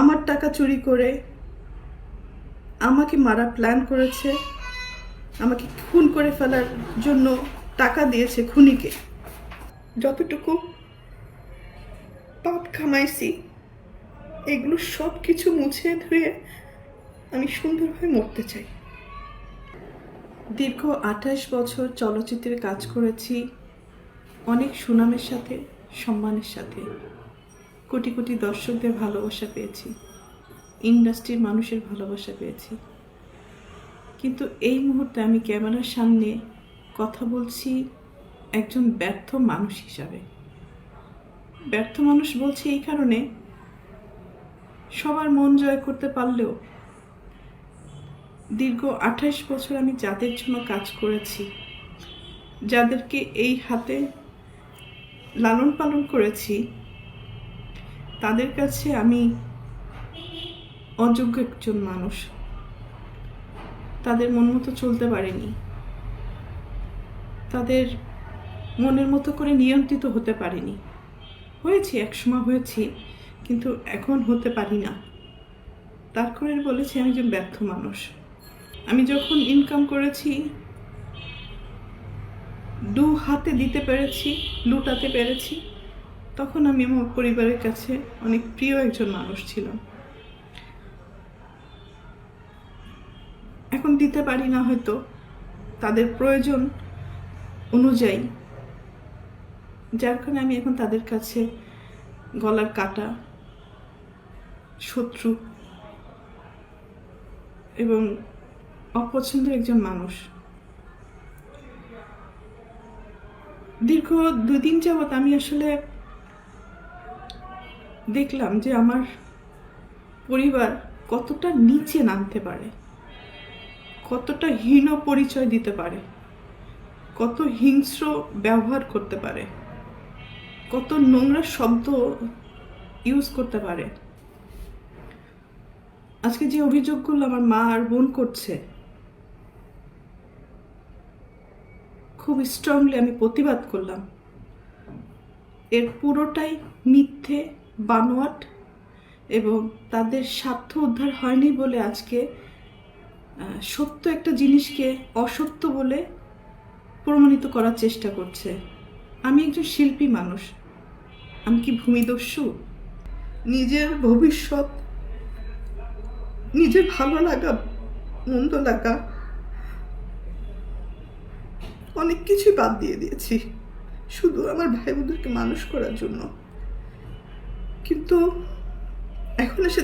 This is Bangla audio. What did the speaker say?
আমার টাকা চুরি করে আমাকে মারা প্ল্যান করেছে, আমাকে খুন করে ফেলার জন্য টাকা দিয়েছে খুনিকে। যতটুকু পাপ কামাইছি, এগুলো সব কিছু মুছে ধুয়ে আমি সুন্দরভাবে মরতে চাই। দীর্ঘ আঠাশ বছর চলচ্চিত্রে কাজ করেছি অনেক সুনামের সাথে, সম্মানের সাথে। কোটি কোটি দর্শকদের ভালোবাসা পেয়েছি। ইন্ডাস্ট্রির মানুষের ভালোবাসা পেয়েছি। কিন্তু এই মুহূর্তে আমি ক্যামেরার সামনে কথা বলছি একজন ব্যর্থ মানুষ হিসাবে। ব্যর্থ মানুষ বলছি এই কারণে সবার মন জয় করতে পারলেও দীর্ঘ আঠাশ বছর আমি যাদের জন্য কাজ করেছি, যাদেরকে এই হাতে লালন পালন করেছি তাদের কাছে আমি অযোগ্য একজন মানুষ। তাদের মন মতো চলতে পারেনি। তাদের মনের মতো করে নিয়ন্ত্রিত হতে পারিনি। হয়েছি, একসময় হয়েছি, কিন্তু এখন হতে পারি না। তার করে বলেছি, আমি একজন ব্যর্থ মানুষ। আমি যখন ইনকাম করেছি, দু হাতে দিতে পেরেছি, লুটাতে পেরেছি তখন আমি আমার পরিবারের কাছে অনেক প্রিয় একজন মানুষ ছিলাম। এখন দিতে পারি না হয়তো, তাদের প্রয়োজন অনুযায়ী। যার কারণে আমি এখন তাদের কাছে গলার কাটা, শত্রু এবং অপছন্দের একজন মানুষ। দীর্ঘ দুদিন যাবৎ আমি আসলে দেখলাম যে আমার পরিবার কতটা নিচে নামতে পারে, কতটা হীন পরিচয় দিতে পারে, কত হিংস্র ব্যবহার করতে পারে, কত নোংরা শব্দ ইউজ করতে পারে। আজকে যে অভিযোগগুলো আমার মা আর বোন করছে, খুব স্ট্রংলি আমি প্রতিবাদ করলাম। এর পুরোটাই মিথ্যে বানোয়াট এবং তাদের স্বার্থ উদ্ধার হয়নি বলে আজকে সত্য একটা জিনিসকে অসত্য বলে প্রমাণিত করার চেষ্টা করছে। আমি একজন শিল্পী মানুষ। আমি কি ভূমিদস্যু? নিজের ভবিষ্যৎ, নিজের ভালো লাগা, মন্দ লাগা, অনেক কিছু বাদ দিয়ে দিয়েছি। শুধু আমার ভাই বোনদেরকে মানুষ করার জন্য। কিন্তু এখন এসে